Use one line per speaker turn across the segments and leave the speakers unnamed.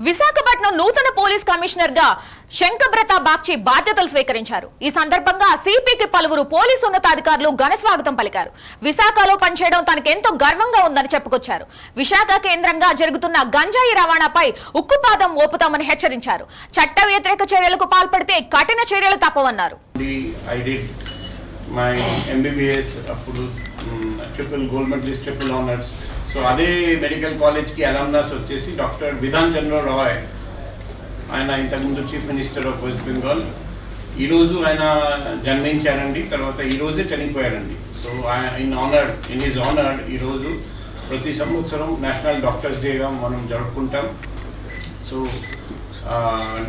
విశాఖపట్నం నూతన పోలీస్ కమిషనర్గా శంకబ్రత బాగ్చి బాధ్యతలు స్వీకరించారు. ఈ సందర్భంగా సిపికి పలువురు పోలీసు ఉన్నతాధికారులు ఘన స్వాగతం పలికారు. విశాఖలో పనిచేయడం తనకెంతో గర్వంగా ఉందని చెప్పుకొచ్చారు. విశాఖ కేంద్రంగా జరుగుతున్న గంజాయి రవాణాపై ఉక్కుపాదం ఓపుతామని హెచ్చరించారు. చట్ట వ్యతిరేక చర్యలకు పాల్పడితే కఠిన చర్యలు తప్పవన్నారు.
My MBBS అప్పుడు triple gold medalist triple honours so అదే మెడికల్ కాలేజ్కి అలమ్నాస్ వచ్చేసి డాక్టర్ విధాన్ చంద్ర రాయ్. ఆయన ఇంతకుముందు chief minister of West Bengal. ఈరోజు ఆయన జన్మించారండి తర్వాత ఈరోజే చనిపోయారండి. So in honour in his honour ఈరోజు ప్రతి సంవత్సరం నేషనల్ డాక్టర్స్ డేగా మనం జరుపుకుంటాం. So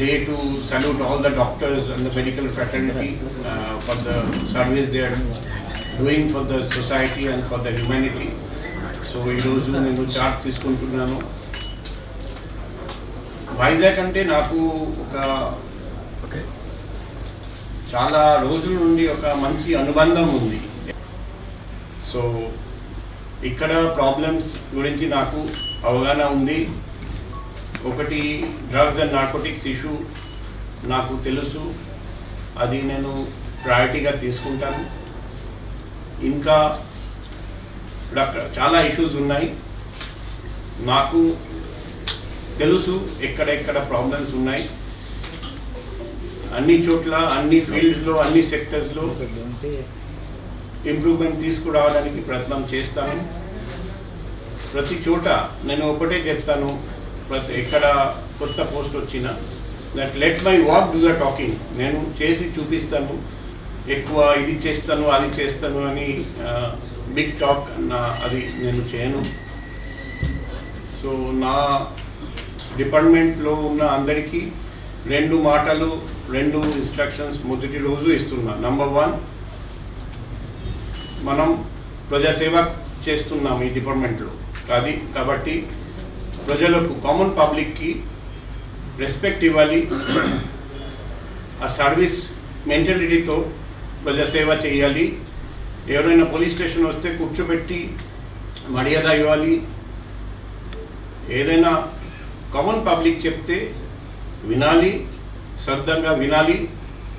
day to salute all the doctors and the medical medical for the service they are doing for the society and for the humanity. So ఈరోజు నేను charge తీసుకుంటున్నాను. వైజాగ్ అంటే నాకు ఒక చాలా రోజుల నుండి ఒక మంచి అనుబంధం ఉంది. సో ఇక్కడ ప్రాబ్లమ్స్ గురించి నాకు అవగాహన ఉంది. ఒకటి డ్రగ్స్ అండ్ నార్కోటిక్స్ ఇష్యూ నాకు తెలుసు. అది నేను ప్రయారిటీగా తీసుకుంటాను. ఇంకా ఇప్పుడు అక్కడ చాలా ఇష్యూస్ ఉన్నాయి. నాకు తెలుసు ఎక్కడెక్కడ ప్రాబ్లమ్స్ ఉన్నాయి. అన్ని చోట్ల అన్ని ఫీల్డ్స్లో అన్ని సెక్టర్స్లో ఇంప్రూవ్మెంట్ తీసుకురావడానికి ప్రయత్నం చేస్తాను. ప్రతి చోట నేను ఒకటే చెప్తాను. ప్రతి ఎక్కడ కొత్త పోస్ట్ వచ్చినా that let my walk do the talking నేను చేసి చూపిస్తాను. ఎక్కువ ఇది చేస్తాను అది చేస్తాను అని బిగ్ టాక్ నా అది నేను చేయను. సో నా డిపార్ట్మెంట్లో ఉన్న అందరికీ రెండు మాటలు రెండు ఇన్స్ట్రక్షన్స్ మొదటి రోజు ఇస్తున్నా. నంబర్ వన్ మనం ప్రజాసేవ చేస్తున్నాం ఈ డిపార్ట్మెంట్లో. అది కాబట్టి ప్రజలకు కామన్ పబ్లిక్కి రెస్పెక్ట్ ఇవ్వాలి. ఆ సర్వీస్ మెంటాలిటీతో ప్రజాసేవ చేయాలి. ఎవరైనా పోలీస్ స్టేషన్ వస్తే కూర్చోబెట్టి మర్యాద ఇవ్వాలి. ఏదైనా కామన్ పబ్లిక్ చెప్తే వినాలి శ్రద్ధంగా వినాలి.